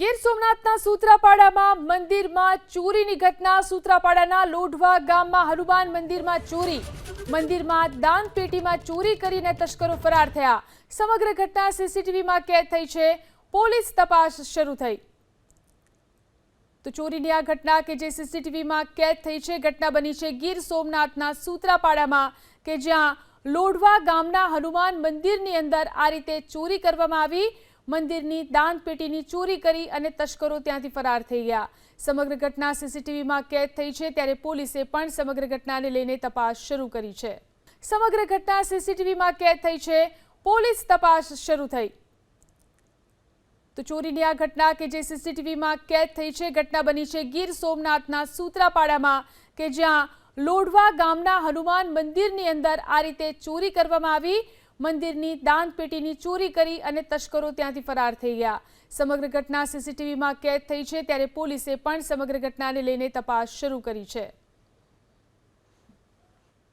ગીર સોમનાથના સૂત્રાપાડામાં મંદિરમાં ચોરીની ઘટના. સૂત્રાપાડાના લોઢવા ગામમાં હનુમાન મંદિરમાં ચોરી. મંદિરમાં દાન પેટીમાં ચોરી કરીને તસ્કરો ફરાર થયા. સમગ્ર ઘટના સીસીટીવીમાં કેદ થઈ છે. પોલીસ તપાસ શરૂ થઈ. તો ચોરીની આ ઘટના કે જે સીસીટીવીમાં કેદ થઈ છે, ઘટના બની છે ગીર સોમનાથના સૂત્રાપાડામાં, કે જ્યાં લોઢવા ગામના હનુમાન મંદિરની અંદર આ રીતે ચોરી કરવામાં આવી. મંદિરની દાનપેટીની ચોરી કરી અને તસ્કરો ત્યાંથી ફરાર થઈ ગયા. સમગ્ર ઘટના સીસીટીવીમાં કેદ થઈ છે ત્યારે પોલીસે પણ સમગ્ર ઘટનાને લઈને તપાસ શરૂ કરી છે. સમગ્ર ઘટના સીસીટીવીમાં કેદ થઈ છે. પોલીસ તપાસ શરૂ થઈ. તો ચોરીની આ ઘટના કે જે સીસીટીવીમાં કેદ થઈ છે, ઘટના બની છે ગીર સોમનાથના સૂત્રાપાડામાં કે જ્યાં લોઢવા ગામના હનુમાન મંદિરની અંદર આ રીતે ચોરી કરવામાં આવી મંદિરની દાંતપેટીની ચોરી કરી અને તસ્કરો ત્યાંથી ફરાર થઈ ગયા. સમગ્ર ઘટના સીસીટીવીમાં કેદ થઈ છે, ત્યારે પોલીસે પણ સમગ્ર ઘટનાને લઈને તપાસ શરૂ કરી છે.